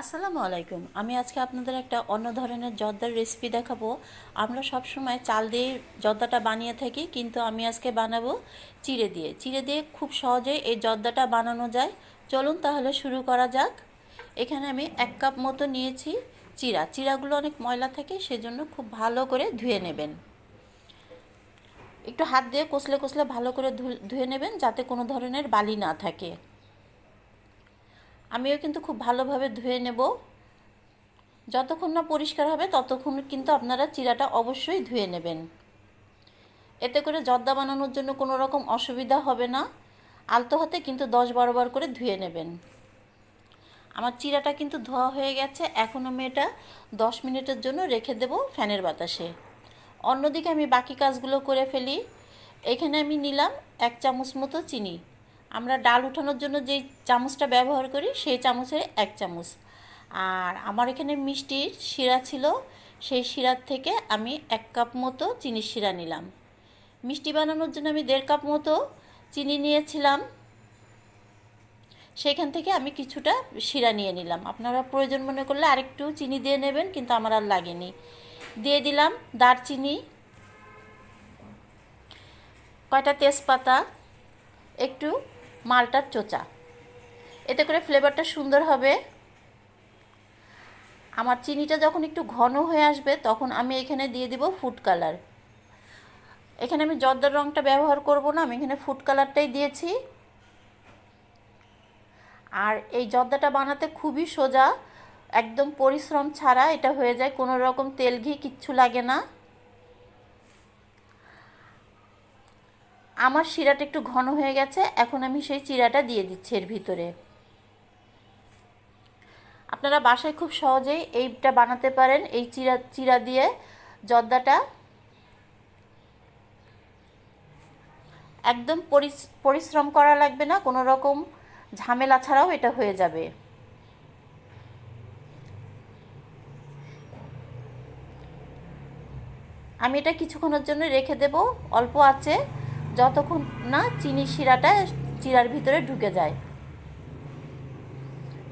আসসালামু আলাইকুম। আমি আজকে আপনাদের একটা অন্য ধরনের জর্দার রেসিপি দেখাবো। আমরা সব সময় চাল দিয়ে জর্দাটা বানিয়ে থাকি, কিন্তু আমি আজকে বানাবো চিড়ে দিয়ে। চিড়ে দিয়ে খুব সহজেই এই জর্দাটা বানানো যায়। চলুন তাহলে শুরু করা যাক। এখানে আমি এক কাপ মতো নিয়েছি চিড়া। চিড়াগুলো অনেক ময়লা থাকে, সেজন্য খুব ভালো করে ধুয়ে নেবেন। একটু হাত দিয়ে কষলে কষলে ভালো করে ধুয়ে নেবেন, যাতে কোনো ধরনের বালি না থাকে। আমিও কিন্তু খুব ভালোভাবে ধুয়ে নেব। যতক্ষণ না পরিষ্কার হবে, ততক্ষণ কিন্তু আপনারা চিরাটা অবশ্যই ধুয়ে নেবেন। এতে করে জর্দা বানানোর জন্য কোনো রকম অসুবিধা হবে না। আলতো হাতে কিন্তু দশ বারো বার করে ধুয়ে নেবেন। আমার চিরাটা কিন্তু ধোয়া হয়ে গেছে। এখন আমি এটা দশ মিনিটের জন্য রেখে দেব ফ্যানের বাতাসে। অন্যদিকে আমি বাকি কাজগুলো করে ফেলি। এখানে আমি নিলাম এক চামচ মতো চিনি। আমরা ডাল উঠানোর জন্য যেই চামচটা ব্যবহার করি, সেই চামচের এক চামচ। আর আমার এখানে মিষ্টির শিরা ছিল, সেই শিরার থেকে আমি এক কাপ মতো চিনির শিরা নিলাম। মিষ্টি বানানোর জন্য আমি দেড় কাপ মতো চিনি নিয়েছিলাম। সেখান থেকে আমি কিছুটা শিরা নিয়ে নিলাম। আপনারা প্রয়োজন মনে করলে আরেকটু চিনি দিয়ে নেবেন, কিন্তু আমার আর লাগেনি। দিয়ে দিলাম দারচিনি, কয়টা তেজপাতা, একটু মালটার চোচা। এতে করে ফ্লেভারটা সুন্দর হবে। আমার চিনিটা যখন একটু ঘন হয়ে আসবে, তখন আমি এখানে দিয়ে দিব ফুড কালার এখানে আমি জর্দার রঙটা ব্যবহার করব না, আমি এখানে ফুড কালারটাই দিয়েছি। আর এই জর্দাটা বানাতে খুবই সোজা, একদম পরিশ্রম ছাড়া এটা হয়ে যায়, কোনো রকম তেল ঘি কিচ্ছু লাগে না। আমার শিরাটা একটু ঘন হয়ে গেছে, এখন আমি সেই চিরাটা দিয়ে দিচ্ছি এর ভিতরে। আপনারা বাসায় খুব সহজেই এইটা বানাতে পারেন, এই চিরা চিরা দিয়ে জর্দাটা। একদম পরিশ্রম করা লাগবে না, কোনো রকম ঝামেলা ছাড়াও এটা হয়ে যাবে। আমি এটা কিছুক্ষণের জন্য রেখে দেব, অল্প আছে। যতক্ষণ না চিনি শিরাটা চিরার ভিতরে ঢুকে যায়।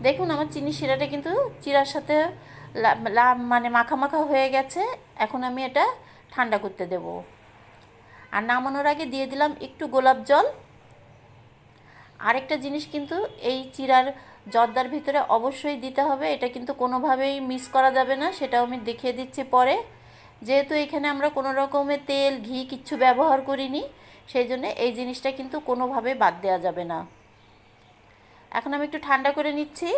দেখুন, আমার চিনি শিরাটা কিন্তু চিরার সাথে মানে মাখা মাখা হয়ে গেছে। এখন আমি এটা ঠান্ডা করতে দেব। আর নামানোর আগে দিয়ে দিলাম একটু গোলাপ জল। আরেকটা জিনিস কিন্তু এই চিরার জর্দার ভিতরে অবশ্যই দিতে হবে। এটা কিন্তু কোনোভাবেই মিস করা যাবে না, সেটাও আমি দেখিয়ে দিচ্ছি পরে। যেহেতু এখানে আমরা কোনো রকমের তেল, ঘি কিচ্ছু ব্যবহার করিনি সেই জন্য এই জিনিসটা কিন্তু কোনোভাবে বাদ দেওয়া যাবে না। এখন আমি একটু ঠান্ডা করে নিচ্ছি।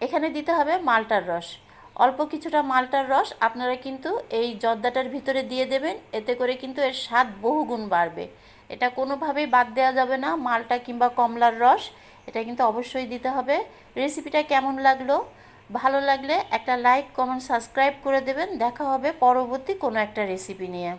এখানে দিতে হবে মালটার রস। অল্প কিছুটা মালটার রস আপনারা কিন্তু এই জর্দাটার ভিতরে দিয়ে দেবেন, এতে করে কিন্তু এর স্বাদ বহুগুণ বাড়বে। এটা কোনোভাবেই বাদ দেওয়া যাবে না, মালটা কিংবা কমলার রস, এটা কিন্তু অবশ্যই দিতে হবে। রেসিপিটা কেমন লাগল? ভালো লাগলে একটা লাইক, কমেন্ট, সাবস্ক্রাইব করে দেবেন। দেখা হবে পরবর্তী কোনো একটা রেসিপি নিয়ে।